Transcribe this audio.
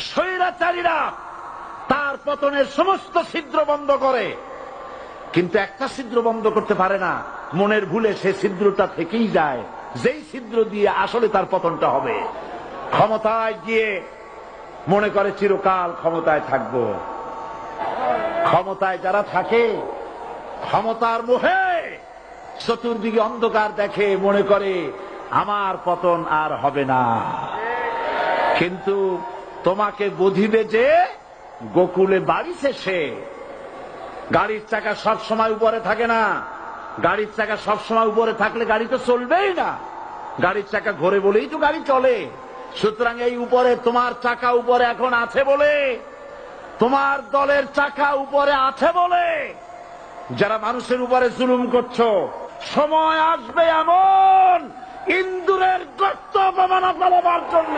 স্বৈরাচারীরা তার পতনের সমস্ত ছিদ্র বন্ধ করে। কিন্তু একটা ছিদ্র বন্ধ করতে পারে না। মনের ভুলে সে ছিদ্রটা থেকেই যায়। যেই ছিদ্র দিয়ে আসলে তার পতনটা হবে। ক্ষমতায় গিয়ে মনে করে চিরকাল ক্ষমতায় থাকব। ক্ষমতায় যারা থাকে, ক্ষমতার মোহে চতুর্দিকে অন্ধকার দেখে মনে করে, আমার পতন আর হবে না। কিন্তু তোমাকে বুঝিবে যে গোকুলে বাড়ি শেষে গাড়ির চাকা সব সময় উপরে থাকে না। গাড়ির চাকা সব সময় উপরে থাকলে গাড়ি তো চলবেই না। গাড়ির চাকা ঘোরে বলেই তো গাড়ি চলে। সুতরাং এই উপরে তোমার চাকা উপরে এখন আছে বলে। তোমার দলের চাকা উপরে আছে বলে। যারা মানুষের উপরে জুলুম করছ, সময় আসবে এমন। ইন্দুরের গর্ত অপমানা ফেলাবার জন্য।